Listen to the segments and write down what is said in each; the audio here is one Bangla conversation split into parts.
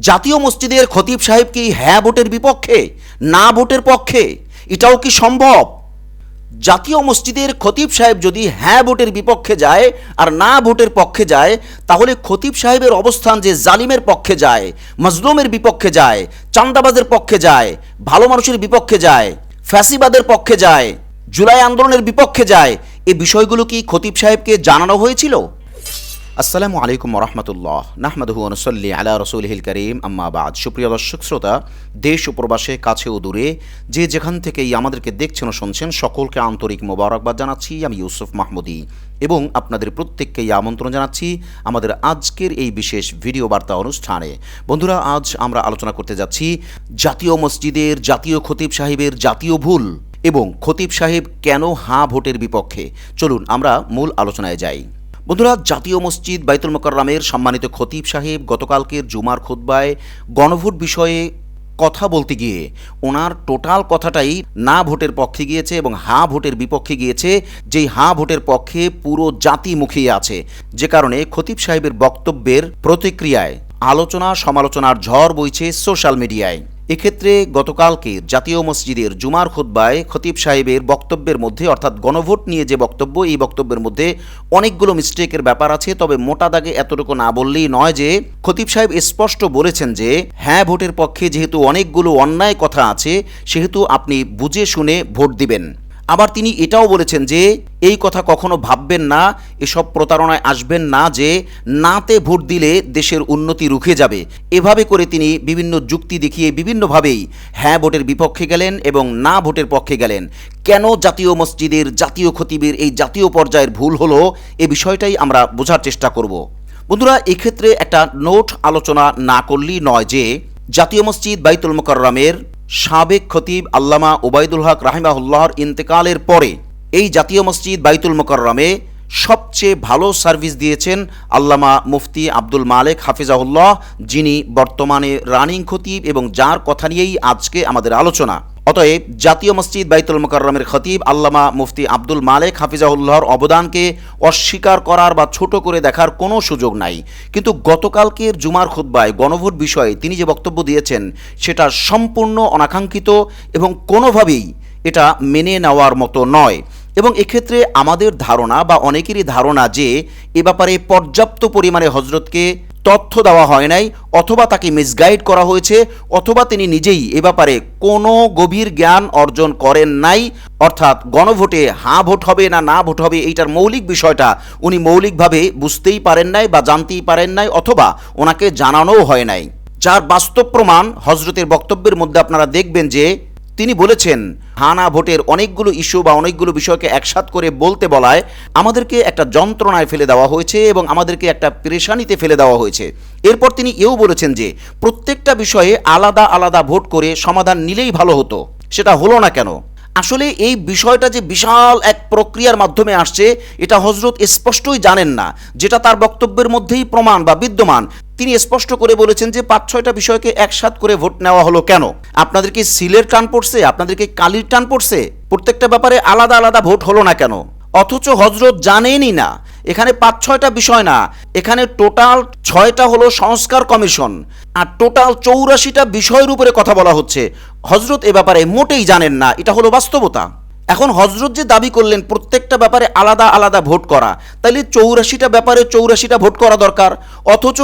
জাতীয় মসজিদের খতিব সাহেব কি হ্যাঁ ভোটের বিপক্ষে, না ভোটের পক্ষে? এটাও কি সম্ভব? জাতীয় মসজিদের খতিব সাহেব যদি হ্যাঁ ভোটের বিপক্ষে যায় আর না ভোটের পক্ষে যায়, তাহলে খতিব সাহেবের অবস্থান যে জালিমের পক্ষে যায়, মজলুমের বিপক্ষে যায়, চান্দাবাজের পক্ষে যায়, ভালো মানুষের বিপক্ষে যায়, ফ্যাসিবাদের পক্ষে যায়, জুলাই আন্দোলনের বিপক্ষে যায়, এ বিষয়গুলো কি খতিব সাহেবকে জানানো হয়েছিল? আসসালামু আলাইকুম রহমতুল্লাহ। নাহমাদহু অনুসল্লি আলা রসুলহিল করিম। আম্মাবাদ সুপ্রিয় দর্শক, শ্রোতা, দেশ ও প্রবাসে, কাছে ও দূরে, যে যেখান থেকেই আমাদেরকে দেখছেন ও শুনছেন, সকলকে আন্তরিক মোবারকবাদ জানাচ্ছি। আমি ইউসুফ মাহমুদি এবং আপনাদের প্রত্যেককেই আমন্ত্রণ জানাচ্ছি আমাদের আজকের এই বিশেষ ভিডিও বার্তা অনুষ্ঠানে। বন্ধুরা, আজ আমরা আলোচনা করতে যাচ্ছি জাতীয় মসজিদের জাতীয় খতিব সাহেবের জাতীয় ভুল এবং খতিব সাহেব কেন হাঁ ভোটের বিপক্ষে। চলুন আমরা মূল আলোচনায় যাই। বন্ধুরা, জাতীয় মসজিদ বাইতুল মোকাররামের সম্মানিত খতিব সাহেব গতকালকের জুমার খুতবায় গণভোট বিষয়ে কথা বলতে গিয়ে ওনার টোটাল কথাটাই না ভোটের পক্ষে গিয়েছে এবং হা ভোটের বিপক্ষে গিয়েছে। যেই হা ভোটের পক্ষে পুরো জাতি মুখিয়ে আছে। যে কারণে খতিব সাহেবের বক্তব্যের প্রতিক্রিয়ায় আলোচনা সমালোচনার ঝড় বইছে সোশ্যাল মিডিয়ায়। এক্ষেত্রে গতকালকে জাতীয় মসজিদের জুমার খুদ্বায় খতিব সাহেবের বক্তব্যের মধ্যে, অর্থাৎ গণভোট নিয়ে যে বক্তব্য, এই বক্তব্যের মধ্যে অনেকগুলো মিস্টেকের ব্যাপার আছে। তবে মোটা দাগে এতটুকু না বললেই নয় যে, খতিব সাহেব স্পষ্ট বলেছেন যে হ্যাঁ ভোটের পক্ষে যেহেতু অনেকগুলো অন্যায় কথা আছে, সেহেতু আপনি বুঝে শুনে ভোট দিবেন। আবার তিনি এটাও বলেছেন যে, এই কথা কখনো ভাববেন না, এসব প্রতারণায় আসবেন না যে, নাতে ভোট দিলে দেশের উন্নতি রুখে যাবে। এভাবে করে তিনি বিভিন্ন যুক্তি দেখিয়ে বিভিন্নভাবেই হ্যাঁ ভোটের বিপক্ষে গেলেন এবং না ভোটের পক্ষে গেলেন। কেন জাতীয় মসজিদের জাতীয় খতিবের এই জাতীয় পর্যায়ের ভুল হলো, এ বিষয়টাই আমরা বোঝার চেষ্টা করব। বন্ধুরা, এক্ষেত্রে একটা নোট আলোচনা না করলেই নয় যে, জাতীয় মসজিদ বাইতুল মোকাররমের সাবেক খতিব আল্লামা ওবায়দুল হক রাহিমাহুল্লাহর ইন্তেকালের পরে এই জাতীয় মসজিদ বাইতুল মোকাররমে সবচেয়ে ভালো সার্ভিস দিয়েছেন আল্লামা মুফতি আব্দুল মালেক হাফিজাহুল্লাহ, যিনি বর্তমানে রানিং খতিব এবং যার কথা নিয়েই আজকে আমাদের আলোচনা। অতএব জাতীয় মসজিদ বাইতুল মোকাররমের খতিব আল্লামা মুফতি আব্দুল মালেক হাফিজাহুল্লাহর অবদানকে অস্বীকার করার বা ছোট করে দেখার কোনো সুযোগ নাই। কিন্তু গতকালকের জুমার খুদ্বায় গণভোট বিষয়ে তিনি যে বক্তব্য দিয়েছেন, সেটা সম্পূর্ণ অনাকাঙ্ক্ষিত এবং কোনোভাবেই এটা মেনে নেওয়ার মতো নয়। এবং এক্ষেত্রে আমাদের ধারণা বা অনেকেরই ধারণা যে এ ব্যাপারে পর্যাপ্ত পরিমাণে হজরতকে তথ্য দেওয়া হয় নাই, অথবা তাকে মিসগাইড করা হয়েছে, অথবা তিনি নিজেই এ ব্যাপারে কোনো গভীর জ্ঞান অর্জন করেন নাই, অর্থাৎ গণভোটে হাঁ ভোট হবে না না ভোট হবে এইটার মৌলিক বিষয়টা উনি মৌলিকভাবে বুঝতেই পারেন নাই বা জানতেই পারেন নাই, অথবা ওনাকে জানানোও হয় নাই। যার বাস্তব প্রমাণ হজরতের বক্তব্যের মধ্যে আপনারা দেখবেন যে তিনি বলেছেন, হানা ভোটের অনেকগুলো ইস্যু বা অনেকগুলো বিষয়কে একসাথ করে বলতে বলায় আমাদেরকে একটা যন্ত্রণায় ফেলে দেওয়া হয়েছে এবং আমাদেরকে একটা পেরেশানিতে ফেলে দেওয়া হয়েছে। এরপর তিনি এও বলেছেন যে, প্রত্যেকটা বিষয়ে আলাদা আলাদা ভোট করে সমাধান নিলেই ভালো হতো। সেটা হলো না কেন? আসলে এই বিষয়টা যে বিশাল এক প্রক্রিয়ার মাধ্যমে আসছে, এটা হজরত স্পষ্টই জানেন না, যেটা তার বক্তব্যের মধ্যেই প্রমাণ বা বিদ্যমান। তিনি স্পষ্ট করে বলেছেন যে পাঁচ ছয়টা বিষয়কে একসাথ করে ভোট নেওয়া হলো কেন? আপনাদেরকে সিলের টান পড়ছে? আপনাদেরকে কালির টান পড়ছে? প্রত্যেকটা ব্যাপারে আলাদা আলাদা ভোট হলো না কেন? অথচ হজরত জানেনই না এখানে পাঁচ, ছয়টা বিষয় না। এখানে টোটাল ছয়টা হলো সংস্কার কমিশন। আর টোটাল চৌরাশিটা বিষয়ের উপরে কথা বলা হচ্ছে। হজরত এ ব্যাপারে মোটেই জানেন না, এটা হলো বাস্তবতা। এখন হজরত যে দাবি করলেন, প্রত্যেকটা ব্যাপারে আলাদা আলাদা ভোট করা। তাহলে চৌরাশিটা ব্যাপারে চৌরাশিটা ভোট করা দরকার। অথচ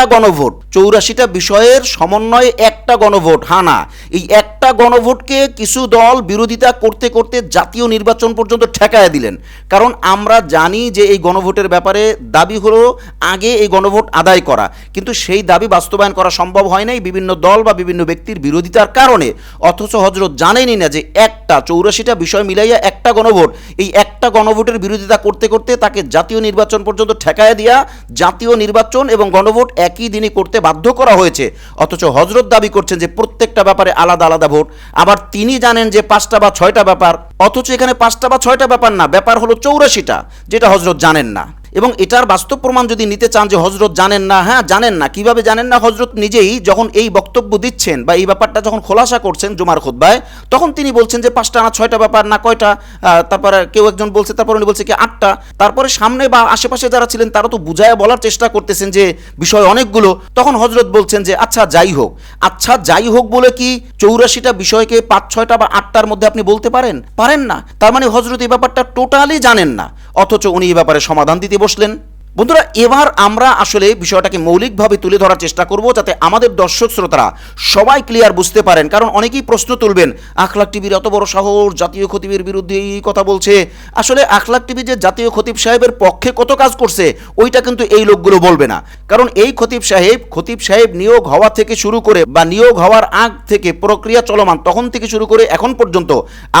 একটা গণভোট, চৌরাশিটা বিষয়ের সমন্বয়ে একটা গণভোট হ্যাঁ না? এই একটা গণভোটকে কিছু দল বিরোধিতা করতে করতে জাতীয় নির্বাচন পর্যন্ত ঠেকায় দিলেন। কারণ আমরা জানি যে এই গণভোটের ব্যাপারে দাবি হলো আগে এই গণভোট আদায় করা। কিন্তু সেই দাবি বাস্তবায়ন করা সম্ভব হয় নাই বিভিন্ন দল বা বিভিন্ন ব্যক্তির বিরোধিতার কারণে। অথচ হজরত জানেনই না যে একটা, চৌরাশিটা বিষয় মিলাইয়া একটা গণভোট, এই একটা গণভোটের বিরোধিতা করতে করতে তাকে জাতীয় নির্বাচন পর্যন্ত ঠেকায় দিয়া জাতীয় নির্বাচন এবং গণভোট একই দিনই করতে বাধ্য করা হয়েছে। অথচ হজরত দাবি করছেন যে প্রত্যেকটা ব্যাপারে আলাদা আলাদা ভোট। আবার তিনি জানেন যে পাঁচটা বা ছয়টা ব্যাপার, অথচ এখানে পাঁচটা বা ছয়টা ব্যাপার না, ব্যাপার হলো চৌরাশিটা, যেটা হজরত জানেন না। এবং এটার বাস্তব প্রমাণ যদি নিতে চান যে হজরত জানেন না হ্যাঁ জানেন না, কীভাবে জানেন না? হজরত নিজেই যখন এই বক্তব্য দিচ্ছেন বা এই ব্যাপারটা যখন খোলাসা করছেন জুমার খুদ্বায় তখন তিনি বলছেন যে পাঁচটা না ছয়টা ব্যাপার না কয়টা তারপরে কেউ একজন বলছে, তারপর উনি বলছে কি আটটা। তারপরে সামনে বা আশেপাশে যারা ছিলেন, তারা তো বুঝায় বলার চেষ্টা করতেছেন যে বিষয় অনেকগুলো। তখন হজরত বলছেন যে আচ্ছা যাই হোক। আচ্ছা যাই হোক বলে কি চৌরাশিটা বিষয়কে পাঁচ, ছয়টা বা আটটার মধ্যে আপনি বলতে পারেন? পারেন না। তার মানে হজরত এই ব্যাপারটা টোটালি জানেন না। অথচ উনি এই ব্যাপারে সমাধান দিতে বসলেন। বন্ধুরা, এবার আমরা আসলে বিষয়টাকে মৌলিকভাবে তুলে ধরার চেষ্টা করব যাতে আমাদের দর্শক শ্রোতারা সবাই ক্লিয়ার বুঝতে পারেন। কারণ অনেকেই প্রশ্ন তুলবেন, আখলাক টিভির এত বড় শহর জাতীয় খতিবের বিরুদ্ধে এই কথা বলছে। আসলে আখলাক টিভি যে জাতীয় খতিব সাহেবের পক্ষে কত কাজ করছে, ওইটা কিন্তু এই লোকগুলো বলবে না। কারণ এই খতিব সাহেব খতিব সাহেব নিয়োগ হওয়া থেকে শুরু করে বা নিয়োগ হওয়ার আগ থেকে প্রক্রিয়া চলমান তখন থেকে শুরু করে এখন পর্যন্ত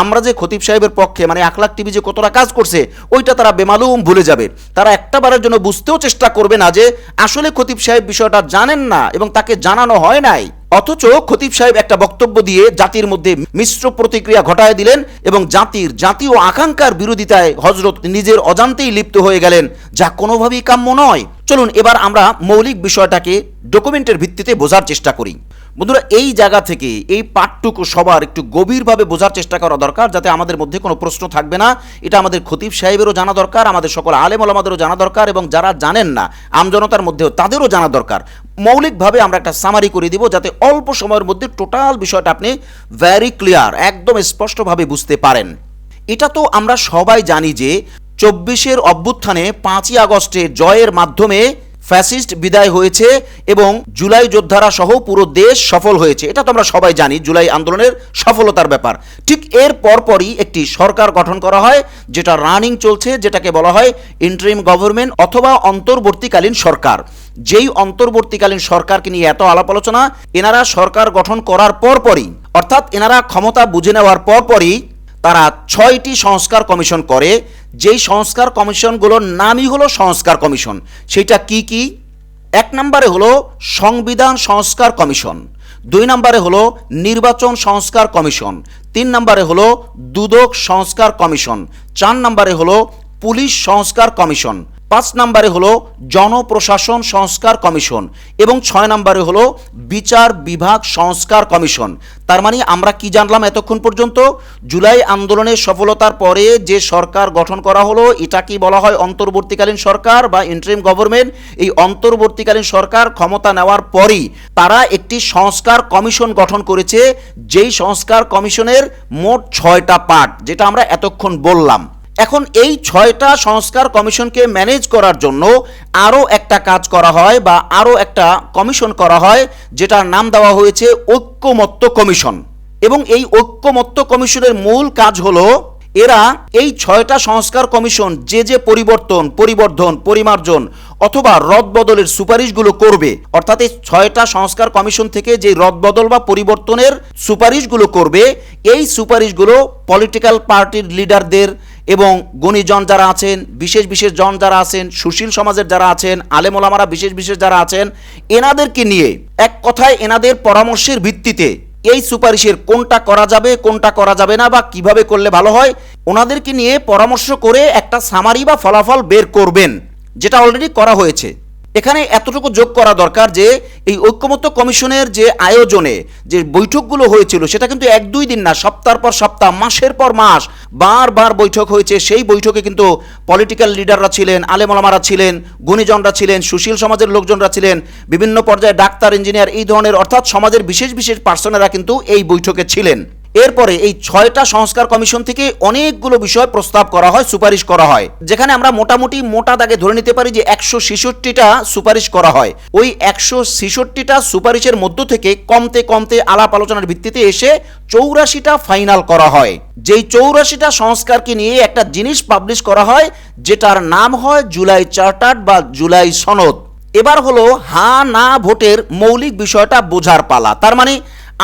আমরা যে খতিব সাহেবের পক্ষে মানে আখলাক টিভি যে কতটা কাজ করছে, ওইটা তারা বেমালুম ভুলে যাবে। তারা একটা বারের জন্য বুঝতেও চেষ্টা করবে না যে আসলে খতিব সাহেব বিষয়টা জানেন না এবং তাকে জানানো হয় নাই। অথচ খতিব সাহেব একটা বক্তব্য দিয়ে জাতির মধ্যে মিশ্র প্রতিক্রিয়া ঘটায় দিলেন এবং জাতির জাতীয় আকাঙ্ক্ষার বিরোধিতায় হজরত নিজের অজান্তেই লিপ্ত হয়ে গেলেন, যা কোনোভাবেই কাম্য নয়। চলুন এবার আমরা মৌলিক বিষয়টাকে ডকুমেন্টের ভিত্তিতে বোঝার চেষ্টা করি। বন্ধুরা, এই জায়গা থেকে এই পাঠটুকু সবার একটু গভীরভাবে বোঝার চেষ্টা করা দরকার, যাতে আমাদের মধ্যে কোনো প্রশ্ন থাকবে না। এটা আমাদের খতিব সাহেবেরও জানা দরকার, আমাদের সকল আলেম আমাদেরও জানা দরকার, এবং যারা জানেন না আমজনতার মধ্যেও তাদেরও জানা দরকার। মৌলিকভাবে আমরা একটা সামারি করে দিব, যাতে অল্প সময়ের মধ্যে টোটাল বিষয়টা আপনি ভ্যারি ক্লিয়ার একদম স্পষ্টভাবে বুঝতে পারেন। এটা তো আমরা সবাই জানি যে, চব্বিশের অভ্যুত্থানে পাঁচই আগস্টে জয়ের মাধ্যমে ফ্যাসিস্ট বিদায় হয়েছে এবং জুলাই যোদ্ধারা সহ পুরো দেশ সফল হয়েছে। এটা তো আমরা সবাই জানি, জুলাই আন্দোলনের সফলতার ব্যাপার। ঠিক এর পরপরই একটি সরকার গঠন করা হয়, যেটা রানিং চলছে, যেটাকে বলা হয় ইন্টারিম গভর্নমেন্ট অথবা অন্তর্বর্তীকালীন সরকার। যেই অন্তর্বর্তীকালীন সরকারকে নিয়ে এত আলাপ আলোচনা, এনারা সরকার গঠন করার পরপরই, অর্থাৎ এনারা ক্ষমতা বুঝে নেওয়ার পরপরই, তারা ছয়টি সংস্কার কমিশন করে যেই সংস্কার কমিশনগুলোর নামই হলো সংস্কার কমিশন সেটা কি কি? এক নম্বরে হলো সংবিধান সংস্কার কমিশন, দুই নম্বরে হলো নির্বাচন সংস্কার কমিশন, তিন নম্বরে হলো দুদক সংস্কার কমিশন, চার নম্বরে হলো পুলিশ সংস্কার কমিশন পাঁচ নম্বরে হলো জনপ্রশাসন সংস্কার কমিশন এবং ছয় নম্বরে হলো বিচার বিভাগ সংস্কার কমিশন। তার মানে আমরা কি জানলাম এতক্ষণ পর্যন্ত? জুলাই আন্দোলনের সফলতার পরে যে সরকার গঠন করা হলো, এটা কি বলা হয় অন্তর্বর্তীকালীন সরকার বা ইন্টারিম গভর্নমেন্ট এই অন্তর্বর্তীকালীন সরকার ক্ষমতা নেওয়ার পরই তারা একটি সংস্কার কমিশন গঠন করেছে, যেই সংস্কার কমিশনের মোট ছয়টা পার্ট, যেটা আমরা এতক্ষণ বললাম। এখন এই ছয়টা সংস্কার কমিশনকে ম্যানেজ করার জন্য আরও একটা কাজ করা হয় বা আরও একটা কমিশন করা হয়, যেটার নাম দেওয়া হয়েছে ঐক্যমত্য কমিশন। এবং এই ঐক্যমত্য কমিশনের মূল কাজ হলো এরা এই ছয়টা সংস্কার কমিশন যে যে পরিবর্তন, পরিবর্ধন, পরিমার্জন অথবা রদবদলের সুপারিশগুলো করবে, অর্থাৎ এই ছয়টা সংস্কার কমিশন থেকে যে রদবদল বা পরিবর্তনের সুপারিশগুলো করবে, এই সুপারিশগুলো পলিটিক্যাল পার্টির লিডারদের এবং গণিজন যারা আছেন, বিশেষ বিশেষ জন যারা আছেন, সুশীল সমাজের যারা আছেন আলেমোলামারা বিশেষ বিশেষ যারা আছেন, এনাদেরকে নিয়ে এক কথায় এনাদের পরামর্শের ভিত্তিতে এই সুপারিশের কোনটা করা যাবে, কোনটা করা যাবে না বা কীভাবে করলে ভালো হয়, ওনাদেরকে নিয়ে পরামর্শ করে একটা সামারি বা ফলাফল বের করবেন, যেটা অলরেডি করা হয়েছে। এখানে এতটুকু যোগ করা দরকার যে এই ঐক্যমত্য কমিশনের যে আয়োজনে যে বৈঠকগুলো হয়েছিল, সেটা কিন্তু এক দুই দিন না, সপ্তাহ পর সপ্তাহ, মাসের পর মাস বারবার বৈঠক হয়েছে। সেই বৈঠকে কিন্তু পলিটিক্যাল লিডাররা ছিলেন আলেমলামারা ছিলেন, গুণীজনরা ছিলেন, সুশীল সমাজের লোকজনরা ছিলেন, বিভিন্ন পর্যায়ে ডাক্তার, ইঞ্জিনিয়ার এই ধরনের, অর্থাৎ সমাজের বিশেষ বিশেষ পার্সনেরা কিন্তু এই বৈঠকে ছিলেন। এরপরে এই ছয়টা সংস্কার কমিশন থেকে অনেকগুলো বিষয় প্রস্তাব করা হয়, সুপারিশ করা হয়, যেখানে আমরা মোটামুটি মোটা দাগে ধরে নিতে পারি যে একশো ছেষট্টিটা সুপারিশ করা হয়। ওই একশো ছেষট্টিটা সুপারিশের মধ্য থেকে কমতে কমতে আলাপ আলোচনার ভিত্তিতে এসে চৌরাশিটা ফাইনাল করা হয়। যেই চৌরাশিটা সংস্কারকে নিয়ে একটা জিনিস পাবলিশ করা হয়, যেটার নাম হয় জুলাই চার্টার্ড বা জুলাই সনদ। এবার হলো হা না ভোটের মৌলিক বিষয়টা বোঝার পালা। তার মানে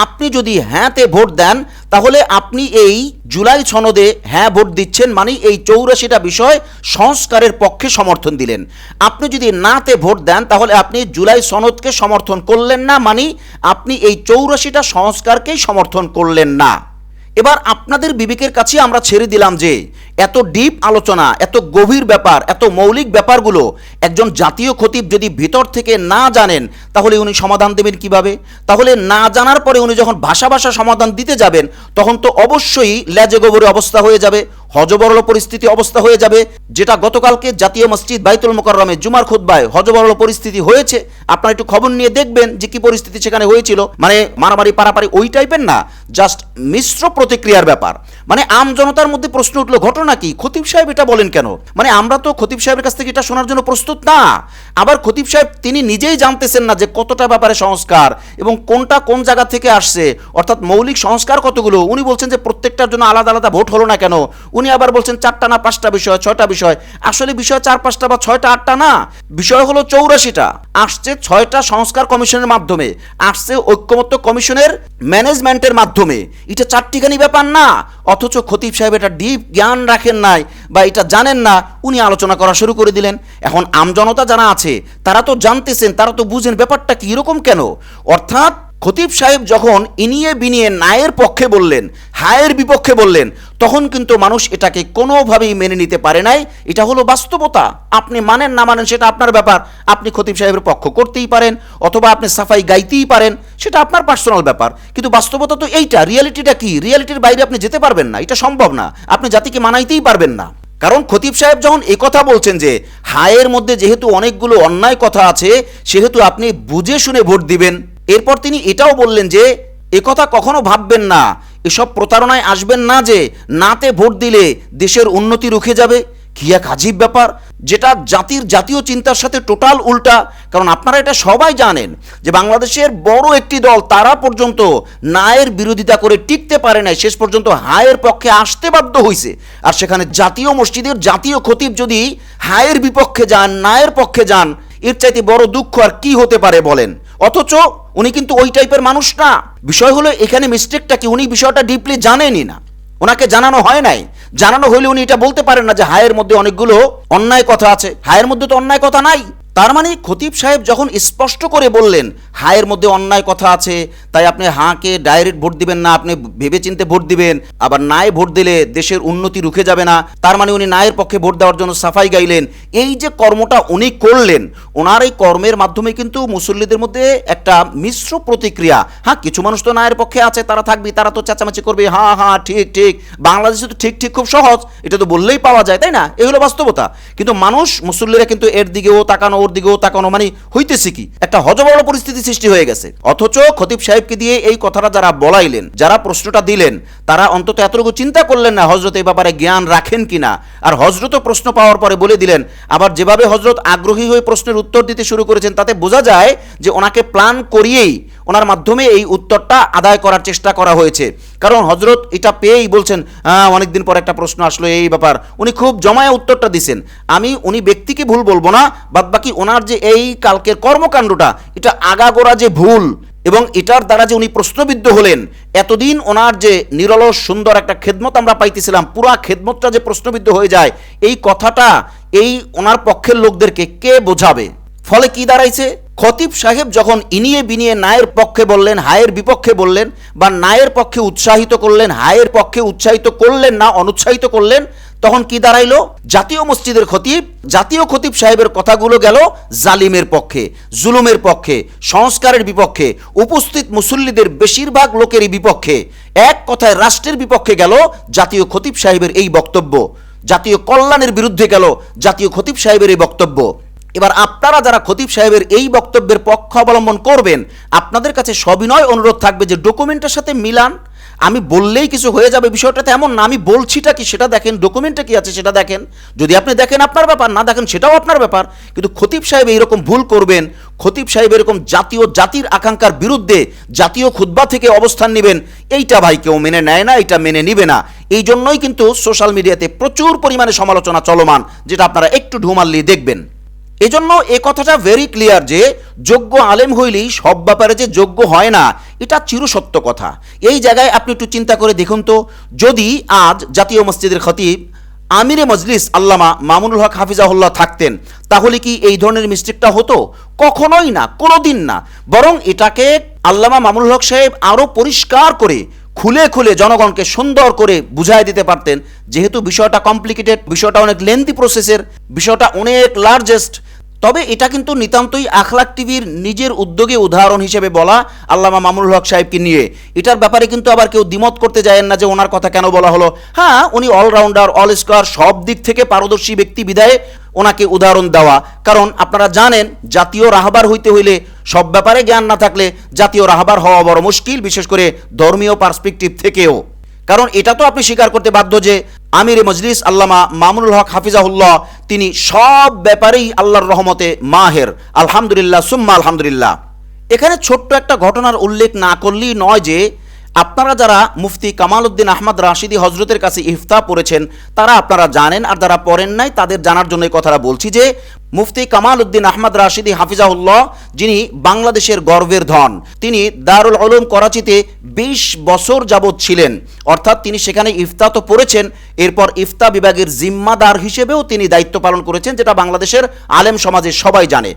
আপনি যদি হ্যাঁতে ভোট দেন, তাহলে আপনি এই জুলাই সনদে হ্যাঁ ভোট দিচ্ছেন মানে এই চৌরাশিটা বিষয় সংস্কারের পক্ষে সমর্থন দিলেন। আপনি যদি নাতে ভোট দেন, তাহলে আপনি জুলাই সনদকে সমর্থন করলেন না মানে আপনি এই চৌরাশিটা সংস্কারকেই সমর্থন করলেন না। এবার আপনাদের বিবেকের কাছে আমরা ছেড়ে দিলাম যে এত ডিপ আলোচনা, এত গভীর ব্যাপার, এত মৌলিক ব্যাপারগুলো একজন জাতীয় খতিব যদি ভিতর থেকে না জানেন, তাহলে উনি সমাধান দেবেন কীভাবে? তাহলে না জানার পরে উনি যখন ভাষা ভাষা সমাধান দিতে যাবেন, তখন তো অবশ্যই লেজে গোবরে অবস্থা হয়ে যাবে, হজবরল পরিস্থিতি অবস্থা হয়ে যাবে। যেটা গতকালকে জাতীয় মসজিদ বাইতুল মোকাররমে জুমার খুদ্বায় হজবরল পরিস্থিতি হয়েছে, আপনারা একটু খবর নিয়ে দেখবেন যে কি পরিস্থিতি সেখানে হয়েছিল। মানে মারামারি, পারাপারি ওই টাইপের না জাস্ট মিশ্র প্রতিক্রিয়ার ব্যাপার। মানে আম জনতার মধ্যে প্রশ্ন উঠল, ঘটনা কি? খতিব সাহেব এটা বলেন কেন? মানে আমরা তো খতিব সাহেবের কাছ থেকে এটা শোনার জন্য প্রস্তুত না। আবার খতিব সাহেব তিনি নিজেই জানতেছেন না যে কতটা ব্যাপারে সংস্কার এবং কোনটা কোন জায়গা থেকে আসছে। অর্থাৎ মৌলিক সংস্কার কতগুলো? উনি বলছেন যে প্রত্যেকটার জন্য আলাদা আলাদা ভোট হলো না কেন? উনি আবার বলছেন চারটা না পাঁচটা বিষয়, ছয়টা বিষয়। আসলে বিষয় চার, পাঁচটা বা ছয়টা, আটটা না। বিষয় হলো চৌরাশিটা। আসছে ছয়টা সংস্কার কমিশনের মাধ্যমে। আসছে ঐক্যমত্য কমিশনের ম্যানেজমেন্টের মাধ্যমে। এটা চারটিখানি ব্যাপার না। অথচ খতিব সাহেব এটা ডিপ জ্ঞান রাখেন নাই বা এটা জানেন না, উনি আলোচনা করা শুরু করে দিলেন। এখন আমজনতা যারা আছে, তারা তো জানতেছেন, তারা তো বুঝেন ব্যাপারটা কি কেন? অর্থাৎ খতিব সাহেব যখন ইনিয়ে বিনিয়ে নায়ের পক্ষে বললেন, হায়ের বিপক্ষে বললেন, তখন কিন্তু মানুষ এটাকে কোনোভাবেই মেনে নিতে পারে নাই। এটা হলো বাস্তবতা। আপনি মানেন না মানেন সেটা আপনার ব্যাপার। আপনি খতিব সাহেবের পক্ষ করতেই পারেন, অথবা আপনি সাফাই গাইতেই পারেন, সেটা আপনার পার্সোনাল ব্যাপার। কিন্তু বাস্তবতা তো এইটা রিয়ালিটিটা কি? রিয়ালিটির বাইরে আপনি যেতে পারবেন না, এটা সম্ভব না। আপনি জাতিকে মানাইতেই পারবেন না। কারণ খতিব সাহেব যখন এই কথা বলছেন যে, হায়ের মধ্যে যেহেতু অনেকগুলো অন্যায় কথা আছে, সেহেতু আপনি বুঝে শুনে ভোট দিবেন। এরপর তিনি এটাও বললেন যে কথা কখনো ভাববেন না। এসব প্রতারণায় আসবেন না যে, নাতে ভোট দিলে দেশের উন্নতি রুখে যাবে। কি এক আজীব ব্যাপার। যেটা জাতির জাতীয় চিন্তার সাথে টোটাল উল্টা। কারণ আপনারা এটা সবাই জানেন যে, বাংলাদেশের বড় একটি দল তারা পর্যন্ত নায়ের বিরোধিতা করে টিকতে পারে নাই। শেষ পর্যন্ত হায়ের পক্ষে আসতে বাধ্য হয়েছে আর সেখানে জাতীয় মসজিদের জাতীয় খতিব যদি হায়ের বিপক্ষে যান নায়ের পক্ষে যান, এর চাইতে বড় দুঃখ আর কি হতে পারে বলেন? অথচ উনি কিন্তু ওই টাইপের মানুষ না। বিষয় হলো এখানে মিস্টেকটা কি? উনি বিষয়টা ডিপলি জানেনই না। ওনাকে জানানো হয় নাই। জানানো হলে উনি এটা বলতে পারেন না যে হায়ের মধ্যে অনেকগুলো অন্যায় কথা আছে। হায়ের মধ্যে তো অন্যায় কথা নাই। তার মানে খতিব সাহেব যখন স্পষ্ট করে বললেন, হায়ের মধ্যে অন্যায় কথা আছে, তাই আপনি হাঁকে ডাইরেক্ট ভোট দিবেন না, আপনি ভেবে চিনতে ভোট দিবেন, আবার নায় ভোট দিলে দেশের উন্নতি রুখে যাবে না, তার মানে উনি নায়ের পক্ষে ভোট দেওয়ার জন্য সাফাই গাইলেন। এই যে কর্মটা উনি করলেন, ওনার এই কর্মের মাধ্যমে কিন্তু মুসল্লিদের মধ্যে একটা মিশ্র প্রতিক্রিয়া। হ্যাঁ কিছু মানুষ তো নায়ের পক্ষে আছে, তারা থাকবে, তারা তো চেঁচামেচি করবে হ্যাঁ হ্যাঁ ঠিক ঠিক। বাংলাদেশে তো ঠিক ঠিক খুব সহজ, এটা তো বললেই পাওয়া যায়, তাই না? এই হলো বাস্তবতা। কিন্তু মানুষ, মুসল্লিরা কিন্তু এর দিকেও তাকানো ওর দিকেও তাকানো মানে হইতেছে কি? একটা হজবড় পরিস্থিতি সৃষ্টি হয়ে গেছে। অথচ খতিব সাহেবকে দিয়ে এই কথাটা যারা বলাইলেন, যারা প্রশ্নটা দিলেন, তারা অন্তত এতটুকু চিন্তা করলেন না হজরত এই ব্যাপারে জ্ঞান রাখেন কিনা। আর হজরতও প্রশ্ন পাওয়ার পরে বলে দিলেন, আবার যেভাবে হজরত আগ্রহী হয়ে প্রশ্নের উত্তর দিতে শুরু করেছেন, তাতে বোঝা যায় যে ওনাকে প্ল্যান করিয়েই ওনার মাধ্যমে এই উত্তরটা আদায় করার চেষ্টা করা হয়েছে। কারণ হজরত এটা পেয়েই বলছেন হ্যাঁ অনেকদিন পর একটা প্রশ্ন আসলো এই ব্যাপার। উনি খুব জমায় উত্তরটা দিছেন। আমি উনি ব্যক্তিকে ভুল বলব না বাদ বাকি ওনার যে এই কালকের কর্মকাণ্ডটা, এটা আগাগোড়া যে ভুল এবং এটার দ্বারা যে উনি প্রশ্নবিদ্ধ হলেন, এতদিন ওনার যে নিরলস, সুন্দর একটা খেদমত আমরা পাইতেছিলাম, পুরা খেদমতটা যে প্রশ্নবিদ্ধ হয়ে যায়, এই কথাটা এই ওনার পক্ষের লোকদেরকে কে বোঝাবে? ফলে কি দাঁড়াইছে? খতিব সাহেব যখন ইনিয়ে বিনিয়ে নায়ের পক্ষে বললেন, হায়ের বিপক্ষে বললেন বা নায়ের পক্ষে উৎসাহিত করলেন, হায়ের পক্ষে উৎসাহিত করলেন না, অনুৎসাহিত করলেন, তখন কি দাঁড়াইলো? জাতীয় মসজিদের খতিব, জাতীয় খতিব সাহেবের কথাগুলো গেল জালিমের পক্ষে, জুলুমের পক্ষে, সংস্কারের বিপক্ষে, উপস্থিত মুসল্লিদের বেশিরভাগ লোকেরই বিপক্ষে। এক কথায় রাষ্ট্রের বিপক্ষে গেল জাতীয় খতিব সাহেবের এই বক্তব্য। জাতীয় কল্যাণের বিরুদ্ধে গেল জাতীয় খতিব সাহেবের এই বক্তব্য। এবার আপনারা যারা খতিব সাহেবের এই বক্তব্যের পক্ষ অবলম্বন করবেন, আপনাদের কাছে সবিনয় অনুরোধ থাকবে যে ডকুমেন্টের সাথে মিলান। আমি বললেই কিছু হয়ে যাবে, বিষয়টা তেমন না, আমি বলছিটা কি, সেটা দেখেন ডকুমেন্টে কি আছে সেটা দেখেন। যদি আপনি দেখেন আপনার ব্যাপার, না দেখেন সেটাও আপনার ব্যাপার। কিন্তু খতিব সাহেব এইরকম ভুল করবেন, খতিব সাহেব এরকম জাতীয় জাতির আকাঙ্ক্ষার বিরুদ্ধে জাতীয় খুদ্া থেকে অবস্থান নেবেন, এইটা ভাই কেউ মেনে নেয় না এটা মেনে নিবে না। এই জন্যই কিন্তু সোশ্যাল মিডিয়াতে প্রচুর পরিমাণে সমালোচনা চলমান, যেটা আপনারা একটু ঢুমাল্লি দেখবেন। এজন্য এ কথাটা ভেরি ক্লিয়ার যে যোগ্য আলেম হইলেই সব ব্যাপারে যে যোগ্য হয় না, এটা চিরসত্য কথা। এই জায়গায় আপনি একটু চিন্তা করে দেখুন তো, যদি আজ জাতীয় মসজিদের খতিব আমিরে মজলিস আল্লামা মামুনুল হক হাফিজাহুল্লাহ থাকতেন, তাহলে কি এই ধরনের মিস্টেকটা হতো? কখনোই না, কোনোদিন না। বরং এটাকে আল্লামা মামুনুল হক সাহেব আরও পরিষ্কার করে, খুলে খুলে জনগণকে সুন্দর করে বুঝাই দিতে পারতেন। যেহেতু বিষয়টা কমপ্লিকেটেড বিষয়টা অনেক লেন্দি প্রসেসের বিষয়টা অনেক লার্জেস্ট তবে এটা কিন্তু নিতান্তই আখলাক টিভির নিজের উদ্যোগে উদাহরণ হিসেবে বলা আল্লামা মামুনুল হক সাহেবকে নিয়ে। এটার ব্যাপারে কিন্তু আবার কেউ দ্বিমত করতে যায়েন না যে ওনার কথা কেন বলা হলো। হ্যাঁ উনি অলরাউন্ডার অল স্কোয়ার সব দিক থেকে পারদর্শী ব্যক্তি বিদায় ওনাকে উদাহরণ দেওয়া। কারণ আপনারা জানেন, জাতীয় রাহবার হইতে হইলে সব ব্যাপারে জ্ঞান না থাকলে জাতীয় রাহবার হওয়া বড় মুশকিল, বিশেষ করে ধর্মীয় পার্সপেক্টিভ থেকেও। কারণ এটা তো আপনি স্বীকার করতে বাধ্য যে আমির মজলিস আল্লামা মামুনুল হক হাফিজাহুল্লাহ, তিনি সব ব্যাপারেই আল্লাহর রহমতে মাহের। আলহামদুলিল্লাহ, সুম্মা আলহামদুলিল্লাহ। এখানে ছোট্ট একটা ঘটনার উল্লেখ না করলেই নয় যে, আপনারা যারা মুফতি কামাল উদ্দিন আহমদ রাশিদি হজরতের কাছে ইফতা পড়েছেন, তারা আপনারা জানেন আর যারা পড়েন নাই, তাদের জানার জন্য এই কথাটা বলছি যে মুফতি কামাল উদ্দিন আহমদ রাশিদি হাফিজাউল্লাহ যিনি বাংলাদেশের গর্বের ধন। তিনি দারুল আলম করাচিতে ২০ বছর যাবৎ ছিলেন। অর্থাৎ তিনি সেখানে ইফতা তো পড়েছেন। এরপর ইফতা বিভাগের জিম্মাদার হিসেবেও তিনি দায়িত্ব পালন করেছেন, যেটা বাংলাদেশের আলেম সমাজে সবাই জানে।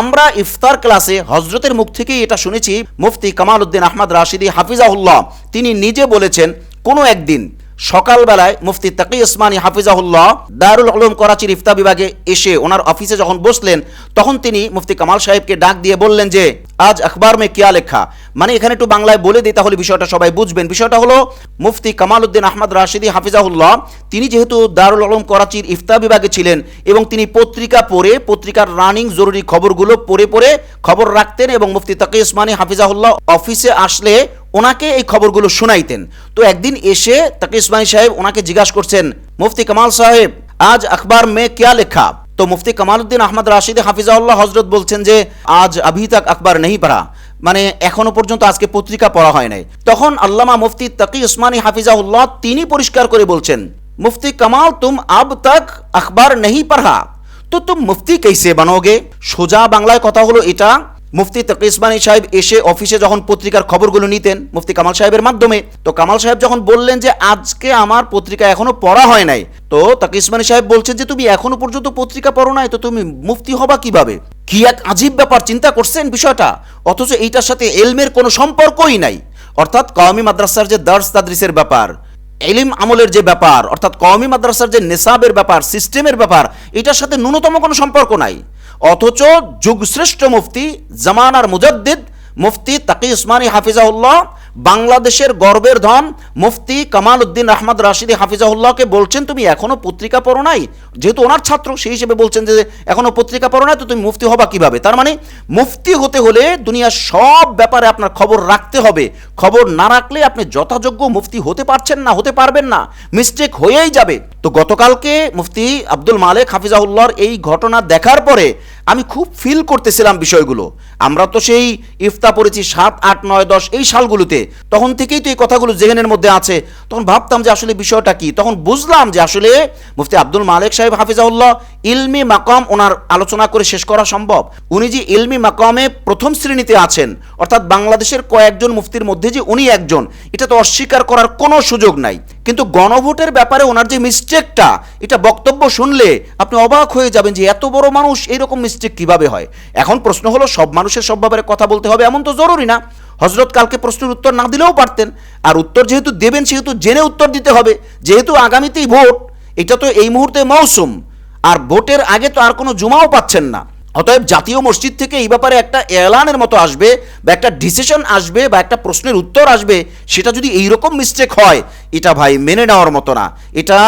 আমরা ইফতার ক্লাসে হজরতের মুখ থেকেই এটা শুনেছি, মুফতি কামাল উদ্দিন আহমদ রাশিদি হাফিজাহুল্লাহ, তিনি নিজে বলেছেন, কোনো একদিন সকালবেলায় মুফতি তাকি ইসমানী হাফিজাহুল্লাহ দারুল আলম করাচির ইফতা বিভাগে এসে ওনার অফিসে যখন বসলেন, তখন তিনি মুফতি কামাল সাহেবকে ডাক দিয়ে বললেন যে, আজ আখবার মে কিয়া লেখা? মানে এখানে একটু বাংলায় বলে দিই তাহলে বিষয়টা সবাই বুঝবেন। বিষয়টা হলো, মুফতি কামাল উদ্দিন আহমদ রাশিদি হাফিজাহুল্লাহ, তিনি যেহেতু দারুল আলম করাচির ইফতা বিভাগে ছিলেন এবং তিনি পত্রিকা পড়ে, পত্রিকার রানিং জরুরি খবরগুলো পড়ে পড়ে খবর রাখতেন এবং মুফতি তাকি ইসমানী হাফিজাহুল্লাহ অফিসে আসলে ওনাকে এই খবরগুলো শুনাইতেন। তো একদিন এসে তাকে ইসমাই সাহেব ওনাকে জিজ্ঞাসা করছেন, মুফতি কামাল সাহেব, আজ আখবার মে ক্যা লেখা? তো মুফতি কামালউদ্দিন আহমদ রাশিদ হাফিজাউল্লাহ হজরত বলছেন যে, আজ আভি তাক আখবার নেই পড়া। মানে এখনও পর্যন্ত আজকে পত্রিকা পড়া হয় নাই। তখন আল্লামা মুফতি তাকি উসমানী হাফিজাউল্লাহ তিনি পরিষ্কার করে বলছেন, মুফতি কামাল, তুম আব তাক আখবার নেই পড়া? তো তুম মুফতি কেসে বানোগে? সোজা বাংলায় কথা হলো এটা মুফতি তকিসমানি সাহেব এসে অফিসে যখন পত্রিকার খবরগুলো নিতেন, মুফতি কামাল সাহেবের মাধ্যমে, তো কামাল সাহেব যখন বললেন যে আজকে আমার পত্রিকা এখনও পড়া হয় নাই, তো তকিসমানি সাহেব বলছেন যে তুমি এখনও পর্যন্ত পত্রিকা পড়ো নাই, তো তুমি মুফতি হবা কীভাবে? কি এক আজীব ব্যাপার চিন্তা করছেন বিষয়টা? অথচ এইটার সাথে এলমের কোনো সম্পর্কই নাই। অর্থাৎ কওমি মাদ্রাসার যে দার্স তাদরিসের ব্যাপার, এলিম আমলের যে ব্যাপার, অর্থাৎ কওমি মাদ্রাসার যে নেশাবের ব্যাপার, সিস্টেমের ব্যাপার, এটার সাথে ন্যূনতম কোনো সম্পর্ক নাই। অথচ যুগশ্রেষ্ঠ মুফতি জামানার মুজদ্দিদ মুফতি তাকি উসমানী হাফিজাউল্লাহ বাংলাদেশের গর্বের ধন মুফতি কামাল উদ্দিন আহমদ রাশিদি হাফিজাউল্লাহকে বলছেন, তুমি এখনও পত্রিকা পড়ো নাই? যেহেতু ওনার ছাত্র, সেই হিসেবে বলছেন যে, এখনও পত্রিকা পড়ো নাই, তো তুমি মুফতি হবা কীভাবে? তার মানে মুফতি হতে হলে দুনিয়ার সব ব্যাপারে আপনার খবর রাখতে হবে। খবর না রাখলে আপনি যথাযোগ্য মুফতি হতে পারছেন না, হতে পারবেন না। মিস্টেক হয়েই যাবে। তো গতকালকে মুফতি আব্দুল মালেক হাফিজাউল্লাহর এই ঘটনা দেখার পরে আমি খুব ফিল করতেছিলাম বিষয়গুলো। আমরা তো সেই ইফতা পড়েছি সাত, আট, নয়, দশ এই সালগুলোতে। তখন থেকেই তো এই কথাগুলো জেহেনের মধ্যে আছে। তখন ভাবতাম যে আসলে বিষয়টা কি? তখন বুঝলাম যে আসলে মুফতি আব্দুল মালেক সাহেব হাফিজাউল্লাহ ইলমি মাকাম ওনার আলোচনা করে শেষ করা সম্ভব। উনি যে ইলমি মাকামে প্রথম শ্রেণীতে আছেন, অর্থাৎ বাংলাদেশের কয়েকজন মুফতির মধ্যে যে উনি একজন, এটা তো অস্বীকার করার কোনো সুযোগ নাই। কিন্তু গণভোটের ব্যাপারে ওনার যে মিস্টেকটা এটা বক্তব্য শুনলে আপনি অবাক হয়ে যাবেন যে এত বড় মানুষ এইরকম মিস্টেক কীভাবে হয়? এখন প্রশ্ন হলো, সব মানুষের সব ব্যাপারে কথা বলতে হবে এমন তো জরুরি না। হজরত কালকে প্রশ্নের উত্তর না দিলেও পারতেন। আর উত্তর যেহেতু দেবেন, সেহেতু জেনে উত্তর দিতে হবে। যেহেতু আগামীতেই ভোট, এটা তো এই মুহূর্তে মৌসুম। আর ভোটের আগে তো আর কোনো জুমাও পাচ্ছেন না। অতএব জাতীয় মসজিদ থেকে এই ব্যাপারে একটা এলানের মতো আসবে, বা একটা ডিসিশন আসবে, বা একটা প্রশ্নের উত্তর আসবে, সেটা যদি এইরকম মিস্টেক হয়, এটা ভাই মেনে নেওয়ার মতো না। এটা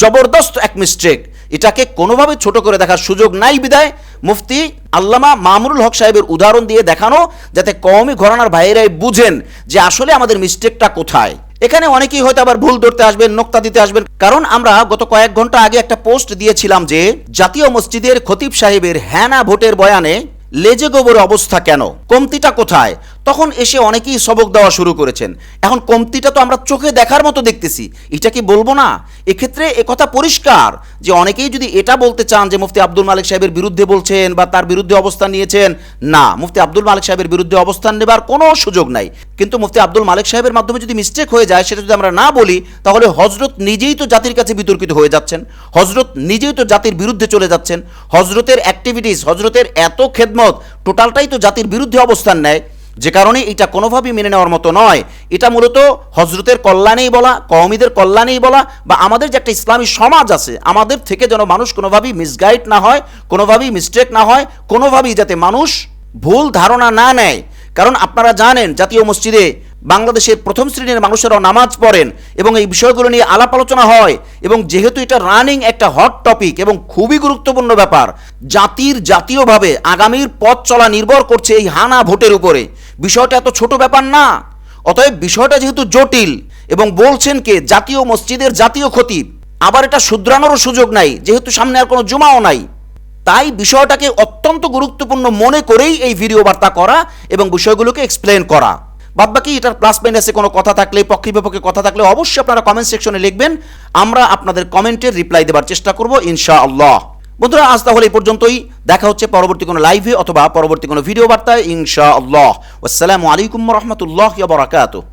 জবরদস্ত এক মিস্টেক এটাকে কোনোভাবে ছোট করে দেখার সুযোগ নাই বিদায়। মুফতি আল্লামা মামরুল হক সাহেবের উদাহরণ দিয়ে দেখানো যাতে কওমি ঘরানার ভাইয়েরাই বুঝেন যে আসলে আমাদের মিস্টেকটা কোথায়। এখানে অনেকেই হয়তো আবার ভুল ধরতে আসবেন, নোক্তা দিতে আসবেন। কারণ আমরা গত কয়েক ঘণ্টা আগে একটা পোস্ট দিয়েছিলাম যে, জাতীয় মসজিদের খতিব সাহেবের হ্যানা ভোটের বয়ানে লেজে গোবর অবস্থা কেন? কমতিটা কোথায়? তখন এসে অনেকেই সবক দেওয়া শুরু করেছেন। এখন কমতিটা তো আমরা চোখে দেখার মতো দেখতেছি। এটা কি বলব না? এক্ষেত্রে কথা পরিষ্কার যে অনেকেই যদি এটা বলতে চান যে মুফতি আব্দুল মালিক সাহেবের বিরুদ্ধে বলছেন বা তার বিরুদ্ধে অবস্থান নিয়েছেন, না, মুফতি আব্দুল মালিক সাহেবের বিরুদ্ধে অবস্থান নেবার কোনো সুযোগ নাই। কিন্তু মুফতি আব্দুল মালিক সাহেবের মাধ্যমে যদি মিস্টেক হয়ে যায়, সেটা যদি আমরা না বলি, তাহলে হজরত নিজেই তো জাতির কাছে বিতর্কিত হয়ে যাচ্ছেন। হজরত নিজেই তো জাতির বিরুদ্ধে চলে যাচ্ছেন। হজরতের অ্যাক্টিভিটিস হজরতের এত খেদমত টোটালটাই তো জাতির বিরুদ্ধে অবস্থান নেয়। যে কারণে এটা কোনোভাবেই মেনে নেওয়ার মতো নয়। এটা মূলত হজরতের কল্যাণেই বলা, কওমিদের কল্যাণেই বলা বা আমাদের যে একটা ইসলামী সমাজ আছে, আমাদের থেকে যেন মানুষ কোনোভাবেই মিসগাইড না হয়, কোনোভাবেই মিস্টেক না হয়, কোনোভাবেই যাতে মানুষ ভুল ধারণা না নেয়। কারণ আপনারা জানেন, জাতীয় মসজিদে বাংলাদেশের প্রথম শ্রেণির মানুষেরাও নামাজ পড়েন এবং এই বিষয়গুলো নিয়ে আলাপ আলোচনা হয় এবং যেহেতু এটা রানিং একটা হট টপিক এবং খুবই গুরুত্বপূর্ণ ব্যাপার, জাতির জাতীয়ভাবে আগামীর পথ চলা নির্ভর করছে এই হানা ভোটের উপরে। বিষয়টা এত ছোট ব্যাপার না। অতএব বিষয়টা যেহেতু জটিল এবং বলছেন কে, জাতীয় মসজিদের জাতীয় খতিব, আবার এটা শুধরানোরও সুযোগ নাই, যেহেতু সামনে আর কোনো জুমাও নাই। তাই বিষয়টাকে অত্যন্ত গুরুত্বপূর্ণ মনে করেই এই ভিডিও বার্তা করা এবং বিষয়গুলোকে এক্সপ্লেন করা। বাদবাকি এটার প্লাস মাইনাসে কোনো কথা থাকলে পক্ষে বিপক্ষে কথা থাকলে অবশ্যই আপনারা কমেন্ট সেকশনে লিখবেন। আমরা আপনাদের কমেন্টের রিপ্লাই দেওয়ার চেষ্টা করব, ইনশাআল্লাহ। বন্ধুরা, আজ তাহলে এই পর্যন্তই। দেখা হচ্ছে পরবর্তী কোনো লাইভে অথবা পরবর্তী কোনো ভিডিও বার্তায় ইনশা আল্লাহ আসসালামু আলাইকুম রহমতুল্লাহ বারাকাতুহ।